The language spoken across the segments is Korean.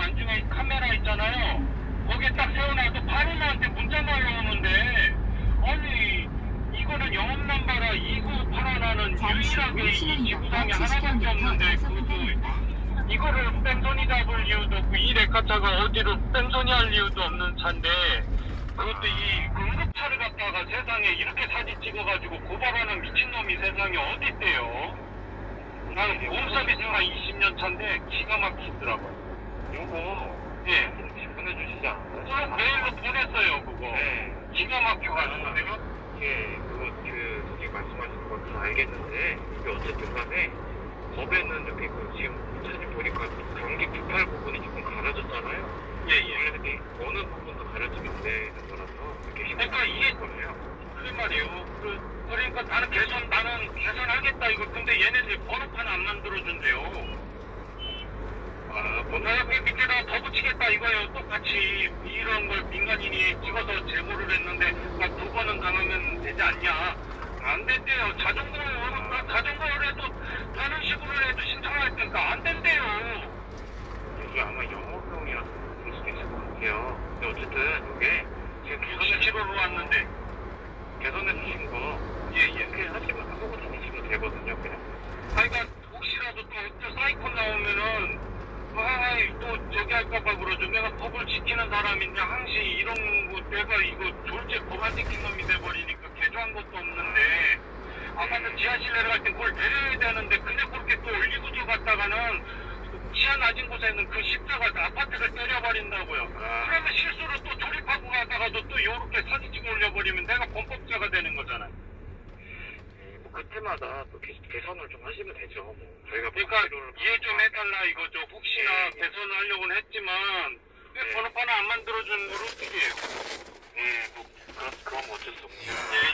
안중에 카메라 있잖아요. 거기에 딱 세워놔도 바로 나한테 문자가 올라오는데 아니 이거는 영업 남바라 2981은 잠시 후 유일하게 이 지구상에 하나밖에 70km 없는데 구간입니다. 이거를 뺑소니 잡을 이유도 없고 이 레카차가 어디로 뺑소니 할 이유도 없는 차인데 그것도 이 응급차를 갖다가 세상에 이렇게 사진 찍어가지고 고발하는 미친놈이 세상에 어디 있대요 나는 홈서비스가 20년 차인데 기가 막히더라고요 요거 예 보내주시지 않아요? 저 메일로 보냈어요 그거 네. 기가 막혀가지고 내가 예, 그거 그 저기 말씀하시는 건 다 알겠는데 이게 어쨌든 간에 법에는 이렇게 그 지금 사진 보니까 경기 98 부분이 조금 가려졌잖아요. 예예 원래 이렇게 어느 부분도 가려지면 되는 거라서 이렇게 그러니까 이게- 거예요. 그래 말이에요 그, 그러니까 나는 개선 나는 개선하겠다 이거 근데 얘네들 번호판 안 만들어준대요 아, 그 밑에다 더 붙이겠다 이거예요. 똑같이 이런 걸 민간인이 찍어서 제보를 했는데 막두 번은 당하면 되지 않냐. 안 된대요. 자전거, 자전거를 해도 다른 식으로 해도 신청할 테니까 안 된대요. 이게 아마 영어병이라서 그럴 수도 있을 것 같아요. 근데 어쨌든 이게 지금 개선해 67호로 왔는데. 개선해 주신 거 예, 예. 이렇게 하시면 하고 다니시면 되거든요. 그냥. 하여간 혹시라도 또, 또 사이콘 나오면은 아이 또 저기 할까봐 그러죠. 내가 법을 지키는 사람인데 항시 이런 거 내가 이거 졸제 법안 지킨 놈이 돼버리니까 개조한 것도 없는데 아까는 지하실 내려갈 땐 그걸 내려야 되는데 그냥 그렇게 또 올리고 저 갔다가는 지하 낮은 곳에는 그 십자가 아파트를 때려버린다고요. 아. 그러면 실수로 또 조립하고 가다가도 또 요렇게 사진 찍어 올려버리면 내가 범법자가 되는 거잖아요. 예, 뭐 그때마다 또 개, 개선을 좀 하시면 되죠. 뭐 저희가 그러니까 법규를 이해 좀 해달라 이거죠. 혹시나 네. 개선을 하려고는 했지만 왜 네. 번호판을 안 만들어준 걸 어떻게 해요? 예, 뭐 그런 그런 거 어쩔 수 없죠.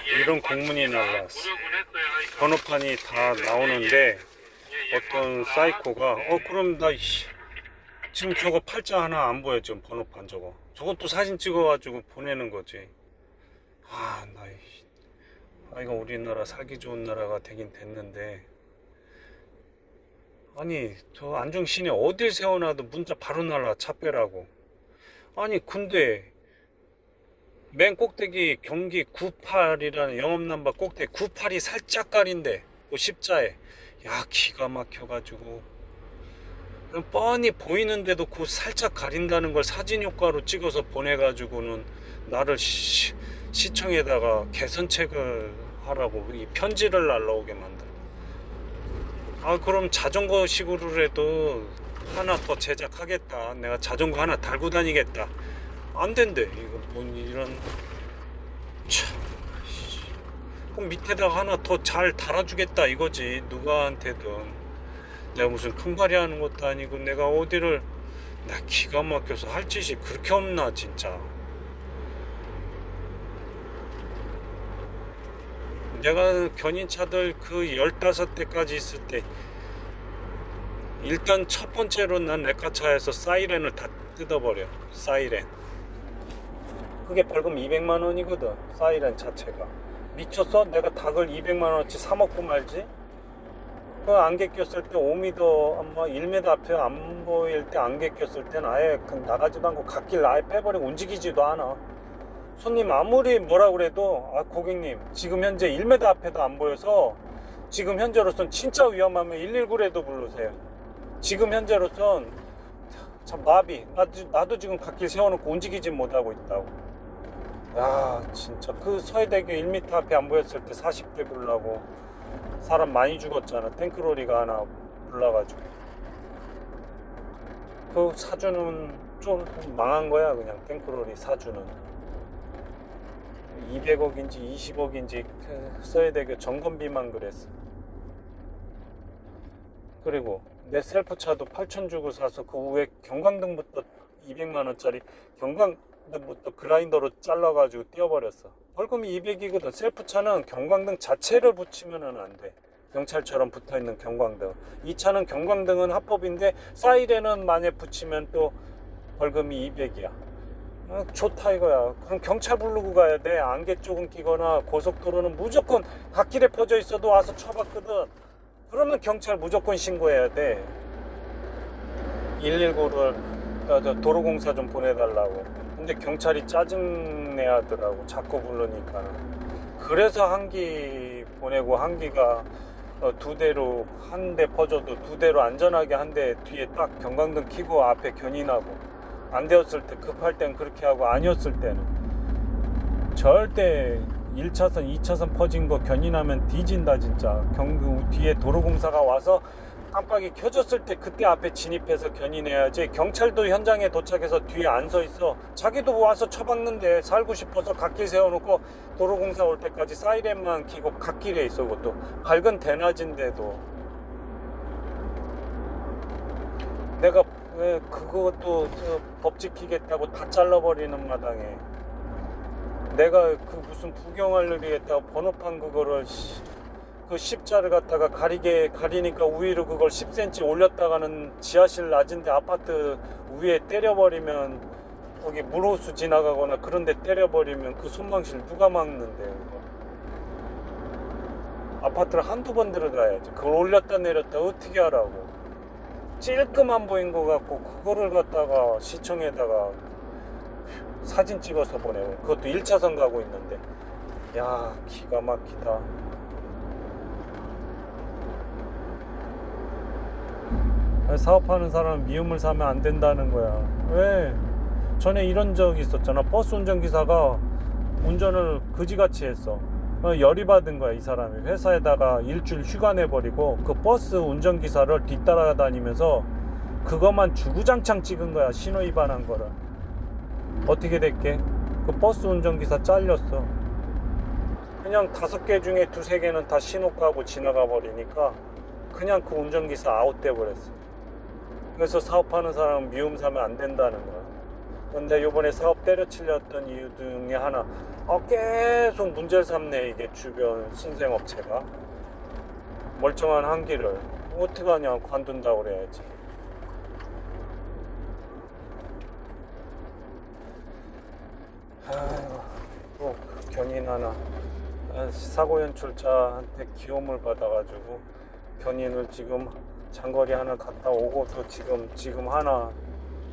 예, 예. 이런 공문이 맞습니다. 날라왔어. 노력을 했어요. 하여간. 번호판이 다 나오는데 예, 예, 어떤 맞습니다. 사이코가 어 그럼 나 이씨 지금 저거 팔자 하나 안 보여 지금 번호판 저거 저것도 사진 찍어가지고 보내는 거지 아나 아 이거 우리나라 살기 좋은 나라가 되긴 됐는데. 아니 저 안중시내 어딜 세워놔도 문자 바로 날라 차 빼라고. 아니 근데 맨 꼭대기 경기 98이라는 영업남바 꼭대기 98이 살짝 가린데 그 십자에. 야 기가 막혀가지고. 뻔히 보이는데도 그 살짝 가린다는 걸 사진 효과로 찍어서 보내가지고는 나를 시, 시청에다가 개선책을 하라고 이 편지를 날라오게 만들어 아 그럼 자전거 식으로라도 하나 더 제작하겠다. 내가 자전거 하나 달고 다니겠다. 안 된대. 이거 뭔 이런. 참 씨. 그럼 밑에다가 하나 더 잘 달아주겠다 이거지 누구한테든. 내가 무슨 큰발이 하는 것도 아니고 내가 어디를. 나 기가 막혀서 할 짓이 그렇게 없나 진짜 내가 견인차들 그 15대까지 있을 때 일단 첫 번째로 난 레카차에서 사이렌을 다 뜯어버려 사이렌 그게 벌금 200만 원이거든 사이렌 자체가 미쳤어? 내가 닭을 200만 원어치 사 먹고 말지? 그 안개 꼈을 때 5m 아마 1m 앞에 안 보일 때 안개 꼈을 때는 아예 그 나가지도 않고 갓길 아예 빼버리고 움직이지도 않아 손님 아무리 뭐라 그래도 아 고객님 지금 현재 1m 앞에도 안 보여서 지금 현재로선 진짜 위험하면 119라도 부르세요. 지금 현재로선 참 마비 나도, 나도 지금 갓길 세워놓고 움직이지 못하고 있다고. 야 진짜 그 서해대교 1m 앞에 안 보였을 때 40대 불라고 사람 많이 죽었잖아. 탱크로리가 하나 불나가지고. 그 사주는 좀 망한 거야 그냥 탱크로리 사주는 200억인지 20억인지 그 서해대교 점검비만 그랬어 그리고 내 셀프차도 8천 주고 사서 그 후에 경광등부터 200만 원짜리 경광등부터 그라인더로 잘라가지고 띄워버렸어. 벌금이 200이거든. 셀프차는 경광등 자체를 붙이면은 안 돼. 경찰처럼 붙어 있는 경광등. 이 차는 경광등은 합법인데 사이렌은 만약 붙이면 또 벌금이 200이야. 어, 좋다 이거야. 그럼 경찰 부르고 가야 돼. 안개 조금 끼거나 고속도로는 무조건 갓길에 퍼져 있어도 와서 쳐봤거든. 그러면 경찰 무조건 신고해야 돼. 119를 야, 저 도로공사 좀 보내달라고. 근데 경찰이 짜증내 하더라고. 자꾸 부르니까. 그래서 한기 보내고 한기가 어, 두 대로 한 대 퍼져도 두 대로 안전하게 한 대 뒤에 딱 경광등 켜고 앞에 견인하고 안 되었을 때 급할 땐 그렇게 하고 아니었을 때는 절대 1차선, 2차선 퍼진 거 견인하면 뒤진다 진짜. 경그 뒤에 도로공사가 와서 깜빡이 켜졌을 때 그때 앞에 진입해서 견인해야지. 경찰도 현장에 도착해서 뒤에 안 서 있어. 자기도 와서 처박는데 살고 싶어서 갓길 세워놓고 도로공사 올 때까지 사이렌만 키고 갓길에 있어 그것도 밝은 대낮인데도 내가 왜 그것도 저법 지키겠다고 다 잘라버리는 마당에. 내가 그 무슨 구경할 일이 했다고 번호판 그거를 씨, 그 십자를 갖다가 가리게 가리니까 위로 그걸 10cm 올렸다가는 지하실 낮은데 아파트 위에 때려버리면 거기 물호수 지나가거나 그런데 때려버리면 그 손망실 누가 막는데. 아파트를 한두 번 들어가야지. 그걸 올렸다 내렸다 어떻게 하라고 찔끔한 보인 것 같고 그거를 갖다가 시청에다가 사진 찍어서 보내고 그것도 1차선 가고 있는데. 야 기가 막히다. 사업하는 사람은 미움을 사면 안 된다는 거야. 왜? 전에 이런 적 있었잖아. 버스 운전기사가 운전을 그지같이 했어 어, 열이 받은 거야 이 사람이 회사에다가 일주일 휴가 내버리고 그 버스 운전기사를 뒤따라다니면서 그것만 주구장창 찍은 거야 신호 위반한 거를 어떻게 됐게? 그 버스 운전기사 잘렸어. 그냥 다섯 개 중에 두세 개는 다 신호 까고 지나가 버리니까 그냥 그 운전기사 아웃돼 버렸어. 그래서 사업하는 사람은 미움 사면 안 된다는 거야. 근데 요번에 사업 때려치렸던 이유 중에 하나, 아, 계속 문제를 삼네, 이게 주변 신생업체가. 멀쩡한 한기를. 어떡하냐, 관둔다고 그래야지. 아이고, 또 견인 하나 아, 사고 연출자한테 기염을 받아가지고 견인을 지금 장거리 하나 갔다 오고 또 지금 지금 하나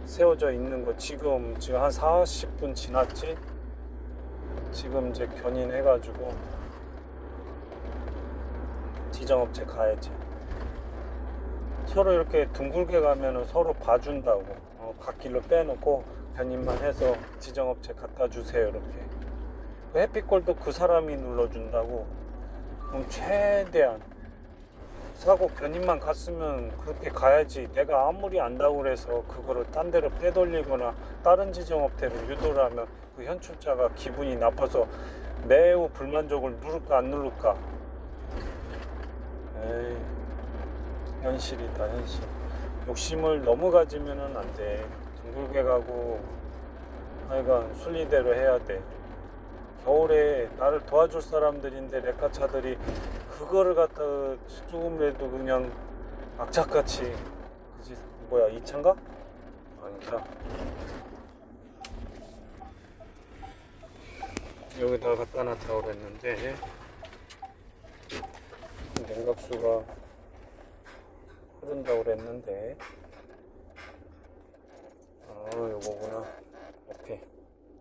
세워져 있는 거. 지금 지금 한 40분 지났지? 지금 이제 견인해 가지고 지정업체 가야지. 서로 이렇게 둥글게 가면은 서로 봐준다고. 어, 갓길로 빼놓고 견인만 해서 지정업체 갖다 주세요 이렇게. 그 해피콜도 그 사람이 눌러준다고. 그럼 최대한 사고 견인만 갔으면 그렇게 가야지. 내가 아무리 안다고 그래서 그거를 딴 데로 빼돌리거나 다른 지정업체를 유도를 하면 그 현출자가 기분이 나빠서 매우 불만족을 누를까 안 누를까? 에이 현실이다 현실. 욕심을 너무 가지면은 안돼. 둥글게 가고 하여간 순리대로 해야 돼. 겨울에 나를 도와줄 사람들인데 레카차들이 그거를 갖다 조금이라도 그냥 악착같이 그지 뭐야 이 차인가? 아니다 여기다가 갖다 놨다고 그랬는데 냉각수가 흐른다고 그랬는데 아 요거구나